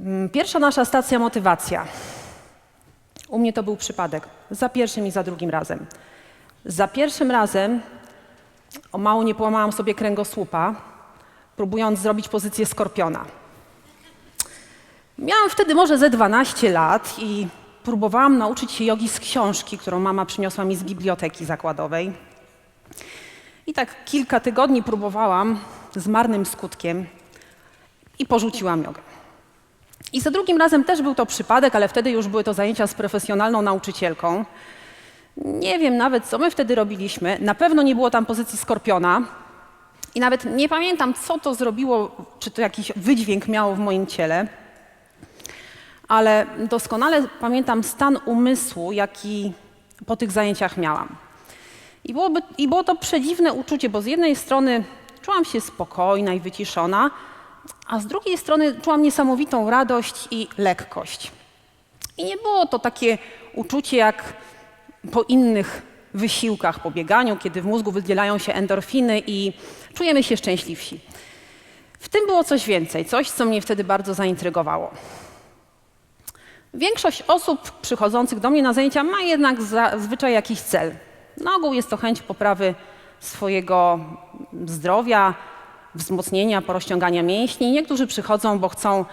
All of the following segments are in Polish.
Mm, Pierwsza nasza stacja motywacja. U mnie to był przypadek. Za pierwszym i za drugim razem. Za pierwszym razem o mało nie połamałam sobie kręgosłupa, próbując zrobić pozycję skorpiona. Miałam wtedy może ze 12 lat i próbowałam nauczyć się jogi z książki, którą mama przyniosła mi z biblioteki zakładowej. I tak kilka tygodni próbowałam z marnym skutkiem i porzuciłam jogę. I za drugim razem też był to przypadek, ale wtedy już były to zajęcia z profesjonalną nauczycielką. Nie wiem nawet, co my wtedy robiliśmy. Na pewno nie było tam pozycji skorpiona. I nawet nie pamiętam, co to zrobiło, czy to jakiś wydźwięk miało w moim ciele. Ale doskonale pamiętam stan umysłu, jaki po tych zajęciach miałam. I, byłoby, I było to przedziwne uczucie, bo z jednej strony czułam się spokojna i wyciszona, a z drugiej strony czułam niesamowitą radość i lekkość. I nie było to takie uczucie jak po innych wysiłkach, po bieganiu, kiedy w mózgu wydzielają się endorfiny i czujemy się szczęśliwsi. W tym było coś więcej, coś, co mnie wtedy bardzo zaintrygowało. Większość osób przychodzących do mnie na zajęcia ma jednak zazwyczaj jakiś cel. Na ogół jest to chęć poprawy swojego zdrowia, wzmocnienia, porozciągania mięśni. Niektórzy przychodzą, bo chcą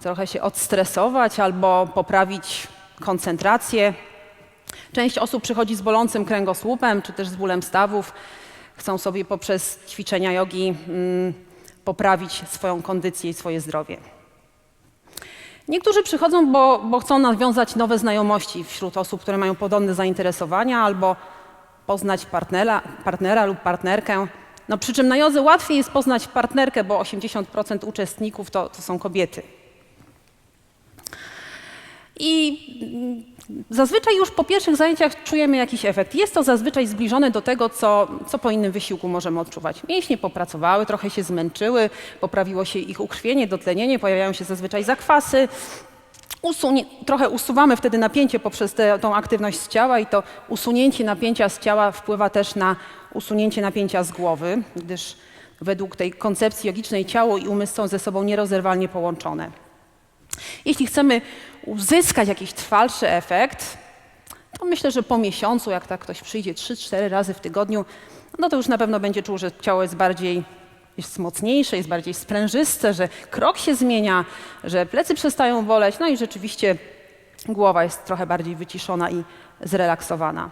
trochę się odstresować albo poprawić koncentrację. Część osób przychodzi z bolącym kręgosłupem czy też z bólem stawów. Chcą sobie poprzez ćwiczenia jogi mm, poprawić swoją kondycję i swoje zdrowie. Niektórzy przychodzą, bo, bo chcą nawiązać nowe znajomości wśród osób, które mają podobne zainteresowania albo poznać partnera, partnera lub partnerkę. No, przy czym na jodze łatwiej jest poznać partnerkę, bo 80% uczestników to, to są kobiety. I mm, zazwyczaj już po pierwszych zajęciach czujemy jakiś efekt. Jest to zazwyczaj zbliżone do tego, co, co po innym wysiłku możemy odczuwać. Mięśnie popracowały, trochę się zmęczyły, poprawiło się ich ukrwienie, dotlenienie, pojawiają się zazwyczaj zakwasy. Usunie, trochę usuwamy wtedy napięcie poprzez tę aktywność z ciała i to usunięcie napięcia z ciała wpływa też na usunięcie napięcia z głowy, gdyż według tej koncepcji jogicznej ciało i umysł są ze sobą nierozerwalnie połączone. Jeśli chcemy uzyskać jakiś trwalszy efekt, to myślę, że po miesiącu, jak tak ktoś przyjdzie 3-4 razy w tygodniu, no to już na pewno będzie czuł, że ciało jest bardziej jest mocniejsze, jest bardziej sprężyste, że krok się zmienia, że plecy przestają boleć, no i rzeczywiście głowa jest trochę bardziej wyciszona i zrelaksowana.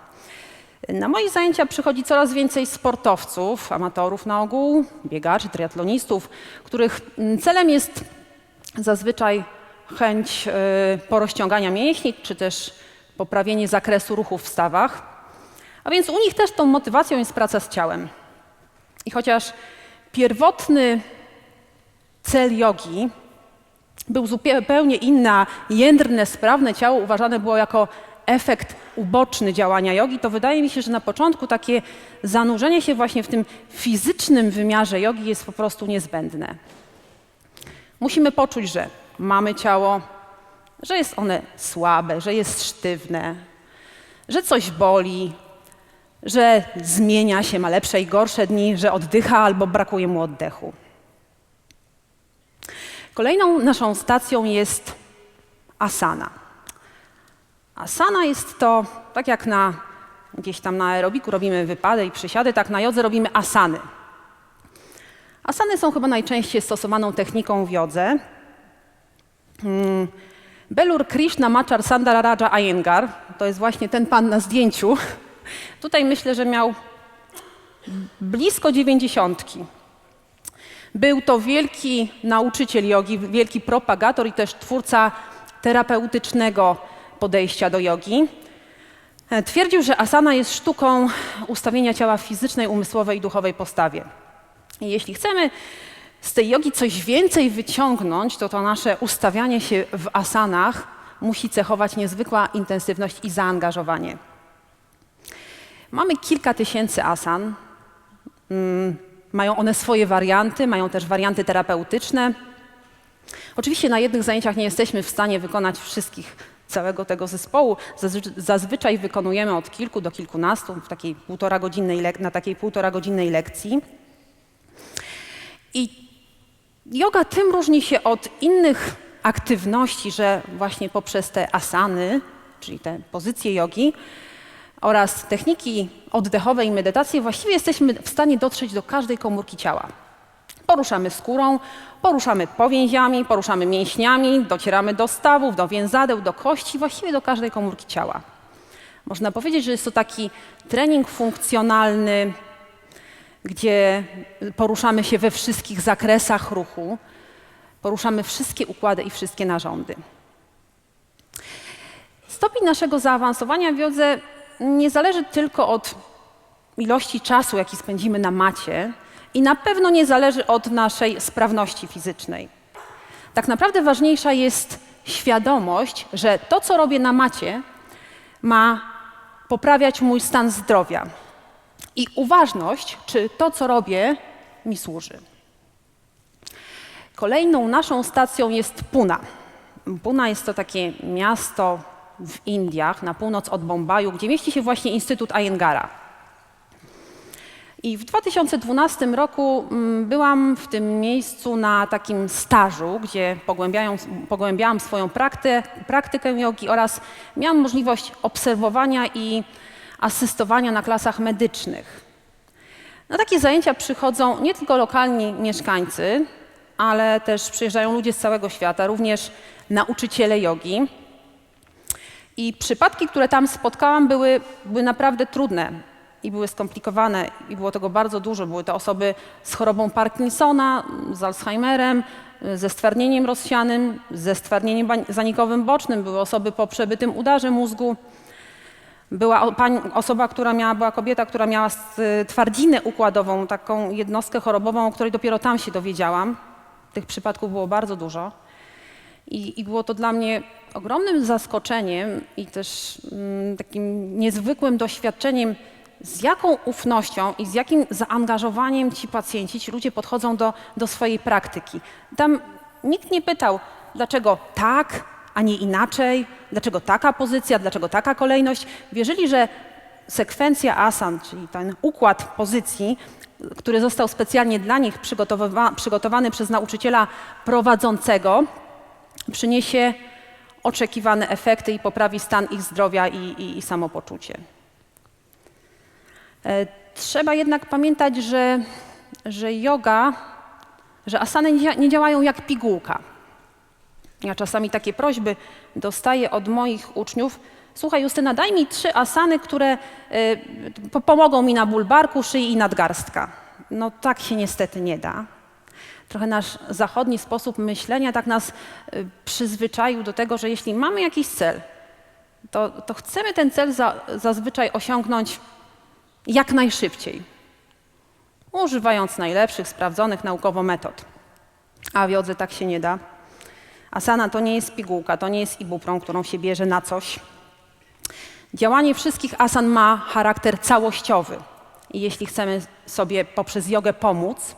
Na moje zajęcia przychodzi coraz więcej sportowców, amatorów na ogół, biegaczy, triatlonistów, których celem jest zazwyczaj chęć y, porozciągania mięśni, czy też poprawienie zakresu ruchu w stawach. A więc u nich też tą motywacją jest praca z ciałem. I chociaż pierwotny cel jogi był zupełnie inny, jędrne, sprawne ciało uważane było jako efekt uboczny działania jogi, to wydaje mi się, że na początku takie zanurzenie się właśnie w tym fizycznym wymiarze jogi jest po prostu niezbędne. Musimy poczuć, że mamy ciało, że jest one słabe, że jest sztywne, że coś boli, że zmienia się, ma lepsze i gorsze dni, że oddycha albo brakuje mu oddechu. Kolejną naszą stacją jest asana. Asana jest to, tak jak na, gdzieś tam na aerobiku robimy wypady i przysiady, tak na jodze robimy asany. Asany są chyba najczęściej stosowaną techniką w jodze. Hmm. Belur Krishna Machar Sandaraja Iyengar, to jest właśnie ten pan na zdjęciu, Tutaj myślę, że miał blisko dziewięćdziesiątki. Był to wielki nauczyciel jogi, wielki propagator i też twórca terapeutycznego podejścia do jogi. Twierdził, że asana jest sztuką ustawienia ciała w fizycznej, umysłowej i duchowej postawie. I jeśli chcemy z tej jogi coś więcej wyciągnąć, to to nasze ustawianie się w asanach musi cechować niezwykła intensywność i zaangażowanie. Mamy kilka tysięcy asan. Mm, mają one swoje warianty, mają też warianty terapeutyczne. Oczywiście na jednych zajęciach nie jesteśmy w stanie wykonać wszystkich całego tego zespołu. Zazwyczaj wykonujemy od kilku do kilkunastu w takiej półtora godzinnej na takiej półtora godzinnej lekcji. I yoga tym różni się od innych aktywności, że właśnie poprzez te asany, czyli te pozycje jogi oraz techniki oddechowe i medytacje właściwie jesteśmy w stanie dotrzeć do każdej komórki ciała. Poruszamy skórą, poruszamy powięziami, poruszamy mięśniami, docieramy do stawów, do więzadeł, do kości, właściwie do każdej komórki ciała. Można powiedzieć, że jest to taki trening funkcjonalny, gdzie poruszamy się we wszystkich zakresach ruchu, poruszamy wszystkie układy i wszystkie narządy. Stopień naszego zaawansowania w jodze nie zależy tylko od ilości czasu, jaki spędzimy na macie, i na pewno nie zależy od naszej sprawności fizycznej. Tak naprawdę ważniejsza jest świadomość, że to, co robię na macie, ma poprawiać mój stan zdrowia. I uważność, czy to, co robię, mi służy. Kolejną naszą stacją jest Puna. Puna jest to takie miasto w Indiach, na północ od Bombaju, gdzie mieści się właśnie Instytut Ayengara. I w 2012 roku mm, byłam w tym miejscu na takim stażu, gdzie pogłębiałam swoją praktykę, praktykę jogi oraz miałam możliwość obserwowania i asystowania na klasach medycznych. Na takie zajęcia przychodzą nie tylko lokalni mieszkańcy, ale też przyjeżdżają ludzie z całego świata, również nauczyciele jogi. I przypadki, które tam spotkałam, były, były naprawdę trudne i były skomplikowane i było tego bardzo dużo. Były to osoby z chorobą Parkinsona, z Alzheimerem, ze stwardnieniem rozsianym, ze stwardnieniem zanikowym bocznym, były osoby po przebytym udarze mózgu. Była osoba, która miała, była kobieta, która miała twardzinę układową, taką jednostkę chorobową, o której dopiero tam się dowiedziałam. Tych przypadków było bardzo dużo. I, I, było to dla mnie ogromnym zaskoczeniem i też mm, takim niezwykłym doświadczeniem, z jaką ufnością i z jakim zaangażowaniem ci pacjenci, ci ludzie podchodzą do, do swojej praktyki. Tam nikt nie pytał, dlaczego tak, a nie inaczej, dlaczego taka pozycja, dlaczego taka kolejność. Wierzyli, że sekwencja asan, czyli ten układ pozycji, który został specjalnie dla nich przygotowany przez nauczyciela prowadzącego, przyniesie oczekiwane efekty i poprawi stan ich zdrowia i, i, i samopoczucie. E, trzeba jednak pamiętać, że, że yoga, że asany nie działają jak pigułka. Ja czasami takie prośby dostaję od moich uczniów. Słuchaj, Justyna, daj mi trzy asany, które y, pomogą mi na ból barku, szyi i nadgarstka. No tak się niestety nie da. Trochę nasz zachodni sposób myślenia tak nas y, przyzwyczaił do tego, że jeśli mamy jakiś cel, to, to chcemy ten cel za, zazwyczaj osiągnąć jak najszybciej, używając najlepszych, sprawdzonych naukowo metod. A w tak się nie da. Asana to nie jest pigułka, to nie jest ibuprom, którą się bierze na coś. Działanie wszystkich asan ma charakter całościowy. I jeśli chcemy sobie poprzez jogę pomóc,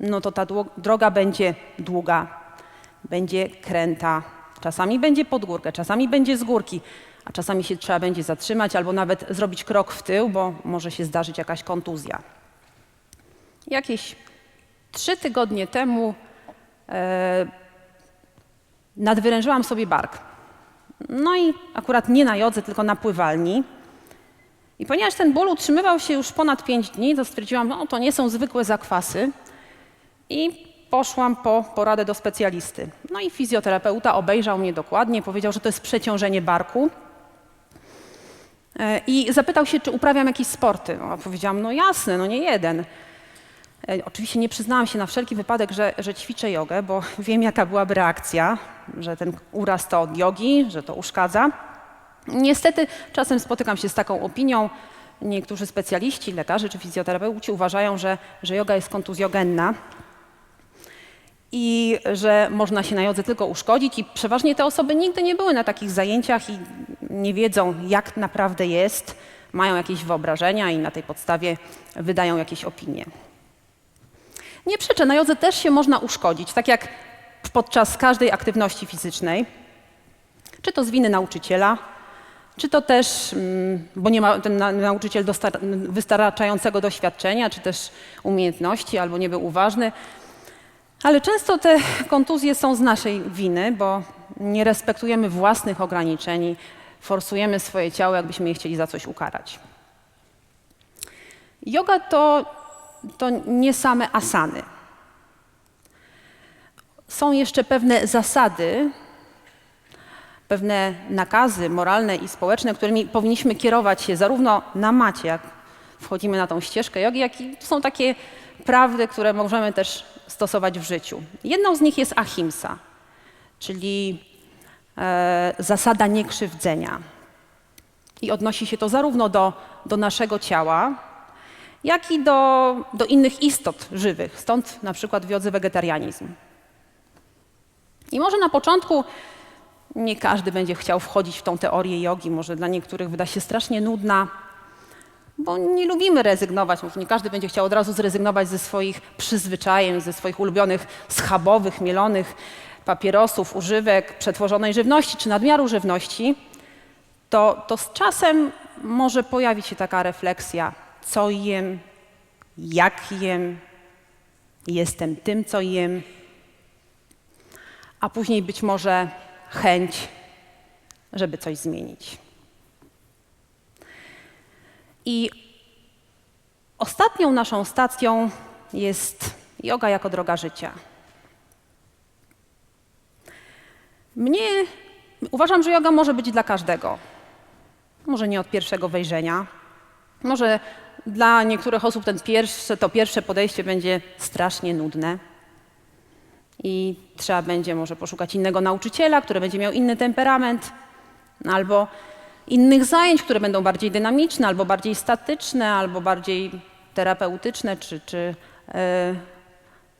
no to ta droga będzie długa, będzie kręta, czasami będzie pod górkę, czasami będzie z górki, a czasami się trzeba będzie zatrzymać albo nawet zrobić krok w tył, bo może się zdarzyć jakaś kontuzja. Jakieś trzy tygodnie temu e, nadwyrężyłam sobie bark. No i akurat nie na jodze, tylko na pływalni. I ponieważ ten ból utrzymywał się już ponad 5 dni, to stwierdziłam, no to nie są zwykłe zakwasy. I poszłam po poradę do specjalisty. No i fizjoterapeuta obejrzał mnie dokładnie, powiedział, że to jest przeciążenie barku. E, I zapytał się, czy uprawiam jakieś sporty. No, powiedziałam, no jasne, no nie jeden. E, oczywiście nie przyznałam się na wszelki wypadek, że, że ćwiczę jogę, bo wiem, jaka byłaby reakcja, że ten uraz to od jogi, że to uszkadza. Niestety czasem spotykam się z taką opinią. Niektórzy specjaliści, lekarze czy fizjoterapeuci uważają, że, że yoga jest kontuzjogenna i że można się na jodze tylko uszkodzić i przeważnie te osoby nigdy nie były na takich zajęciach i nie wiedzą, jak naprawdę jest, mają jakieś wyobrażenia i na tej podstawie wydają jakieś opinie. Nie przeczę, na jodze też się można uszkodzić, tak jak podczas każdej aktywności fizycznej. Czy to z winy nauczyciela, czy to też, mm, bo nie ma ten nauczyciel wystarczającego doświadczenia, czy też umiejętności, albo nie był uważny, Ale często te kontuzje są z naszej winy, bo nie respektujemy własnych ograniczeń forsujemy swoje ciało, jakbyśmy je chcieli za coś ukarać. Yoga to, to nie same asany. Są jeszcze pewne zasady, pewne nakazy moralne i społeczne, którymi powinniśmy kierować się zarówno na macie, jak wchodzimy na tą ścieżkę jogi, jak i są takie prawdy, które możemy też stosować w życiu. Jedną z nich jest ahimsa, czyli e, zasada niekrzywdzenia. I odnosi się to zarówno do, do naszego ciała, jak i do, do innych istot żywych. Stąd na przykład wiodzy wegetarianizm. I może na początku nie każdy będzie chciał wchodzić w tą teorię jogi, może dla niektórych wyda się strasznie nudna, bo nie lubimy rezygnować. Może nie każdy będzie chciał od razu zrezygnować ze swoich przyzwyczajeń, ze swoich ulubionych schabowych, mielonych papierosów, używek, przetworzonej żywności czy nadmiaru żywności. To, to z czasem może pojawić się taka refleksja, co jem, jak jem, jestem tym, co jem, a później być może chęć, żeby coś zmienić. I ostatnią naszą stacją jest yoga jako droga życia. Mnie uważam, że yoga może być dla każdego. Może nie od pierwszego wejrzenia. Może dla niektórych osób ten to pierwsze podejście będzie strasznie nudne. I trzeba będzie może poszukać innego nauczyciela, który będzie miał inny temperament, albo innych zajęć, które będą bardziej dynamiczne, albo bardziej statyczne, albo bardziej terapeutyczne, czy, czy e,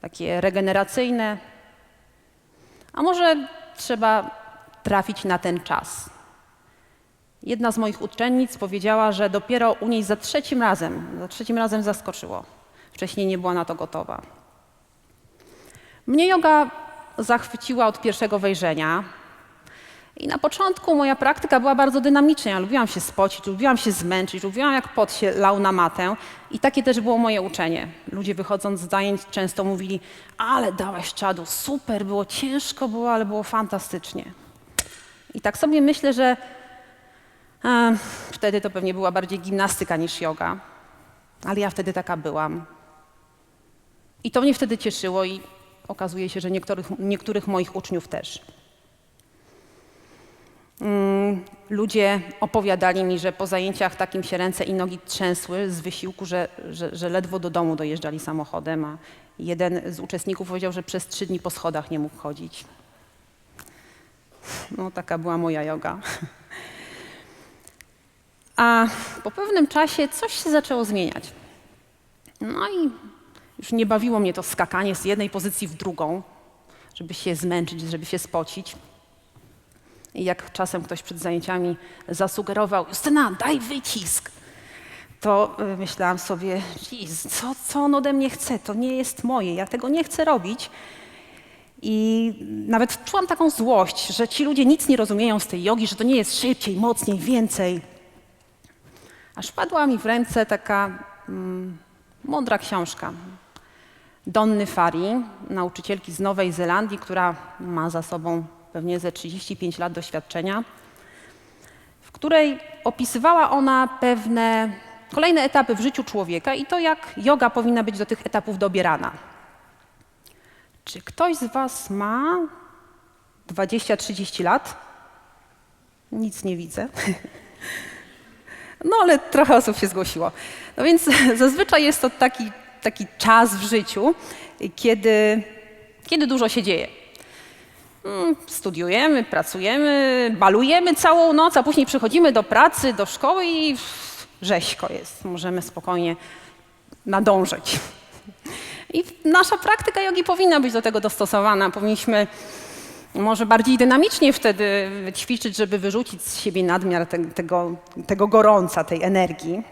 takie regeneracyjne. A może trzeba trafić na ten czas. Jedna z moich uczennic powiedziała, że dopiero u niej za trzecim razem, za trzecim razem zaskoczyło. Wcześniej nie była na to gotowa. Mnie yoga zachwyciła od pierwszego wejrzenia. I na początku moja praktyka była bardzo dynamiczna. Ja lubiłam się spocić, lubiłam się zmęczyć, lubiłam jak pot się lał na matę. I takie też było moje uczenie. Ludzie wychodząc z zajęć często mówili, ale dałaś czadu, super, było ciężko, było, ale było fantastycznie. I tak sobie myślę, że e, wtedy to pewnie była bardziej gimnastyka niż yoga. Ale ja wtedy taka byłam. I to mnie wtedy cieszyło i okazuje się, że niektórych, niektórych moich uczniów też. Mm, ludzie opowiadali mi, że po zajęciach takim się ręce i nogi trzęsły z wysiłku, że, że, że ledwo do domu dojeżdżali samochodem, a jeden z uczestników powiedział, że przez trzy dni po schodach nie mógł chodzić. No, taka była moja yoga. A po pewnym czasie coś się zaczęło zmieniać. No i już nie bawiło mnie to skakanie z jednej pozycji w drugą, żeby się zmęczyć, żeby się spocić. Jak czasem ktoś przed zajęciami zasugerował, Justyna, daj wycisk, to y, myślałam sobie, co, co on ode mnie chce? To nie jest moje, ja tego nie chcę robić. I nawet czułam taką złość, że ci ludzie nic nie rozumieją z tej jogi, że to nie jest szybciej, mocniej, więcej. Aż padła mi w ręce taka mm, mądra książka Donny Fari, nauczycielki z Nowej Zelandii, która ma za sobą pewnie ze 35 lat doświadczenia, w której opisywała ona pewne kolejne etapy w życiu człowieka i to, jak yoga powinna być do tych etapów dobierana. Czy ktoś z Was ma 20-30 lat? Nic nie widzę. No ale trochę osób się zgłosiło. No więc zazwyczaj jest to taki, taki czas w życiu, kiedy, kiedy dużo się dzieje. Mm, Studiujemy, pracujemy, balujemy całą noc, a później przychodzimy do pracy, do szkoły i rzeźko jest. Możemy spokojnie nadążyć. I nasza praktyka jogi powinna być do tego dostosowana. Powinniśmy może bardziej dynamicznie wtedy ćwiczyć, żeby wyrzucić z siebie nadmiar te, tego, tego gorąca, tej energii.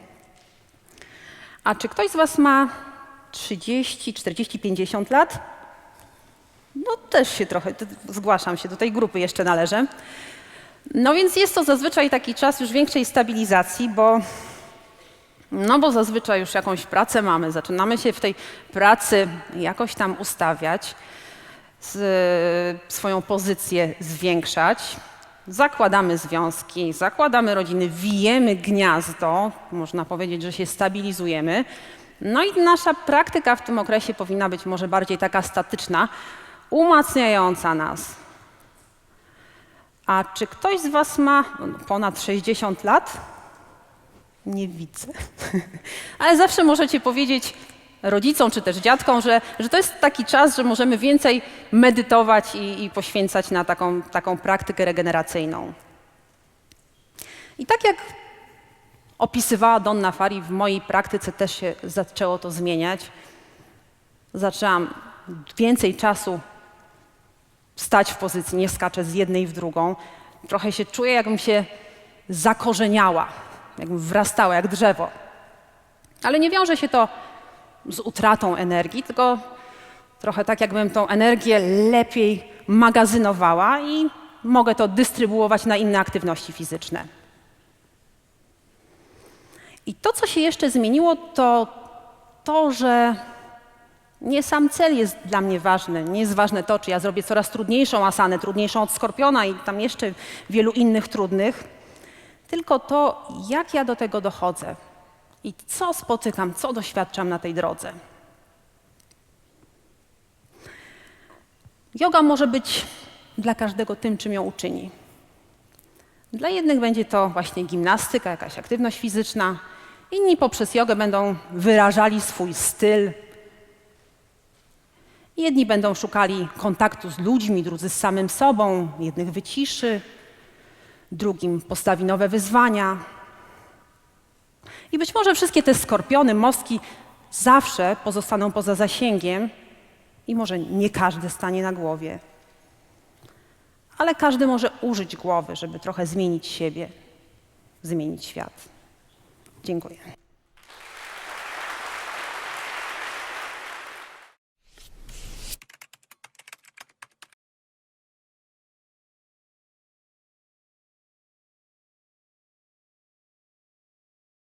A czy ktoś z Was ma 30, 40, 50 lat? No też się trochę, zgłaszam się, do tej grupy jeszcze należę. No więc jest to zazwyczaj taki czas już większej stabilizacji, bo, no bo zazwyczaj już jakąś pracę mamy, zaczynamy się w tej pracy jakoś tam ustawiać. z, swoją pozycję zwiększać. Zakładamy związki, zakładamy rodziny, wijemy gniazdo, można powiedzieć, że się stabilizujemy. No i nasza praktyka w tym okresie powinna być może bardziej taka statyczna, umacniająca nas. A czy ktoś z Was ma ponad 60 lat? Nie widzę. Ale zawsze możecie powiedzieć rodzicom czy też dziadkom, że, że to jest taki czas, że możemy więcej medytować i, i poświęcać na taką, taką praktykę regeneracyjną. I tak jak opisywała Donna Fari, w mojej praktyce też się zaczęło to zmieniać. Zaczęłam więcej czasu stać w pozycji, nie skaczę z jednej w drugą. Trochę się czuję, jakbym się zakorzeniała, jakbym wrastała jak drzewo. Ale nie wiąże się to z utratą energii, tylko trochę tak, jakbym tą energię lepiej magazynowała i mogę to dystrybuować na inne aktywności fizyczne. I to, co się jeszcze zmieniło, to to, że nie sam cel jest dla mnie ważny. Nie jest ważne to, czy ja zrobię coraz trudniejszą asanę, trudniejszą od skorpiona i tam jeszcze wielu innych trudnych, tylko to, jak ja do tego dochodzę i co spotykam, co doświadczam na tej drodze. Yoga może być dla każdego tym, czym ją uczyni. Dla jednych będzie to właśnie gimnastyka, jakaś aktywność fizyczna, inni poprzez jogę będą wyrażali swój styl. Jedni będą szukali kontaktu z ludźmi, drudzy z samym sobą, jednych wyciszy, drugim postawi nowe wyzwania. I być może wszystkie te skorpiony, mostki zawsze pozostaną poza zasięgiem i może nie każdy stanie na głowie. Ale każdy może użyć głowy, żeby trochę zmienić siebie, zmienić świat. Dziękuję.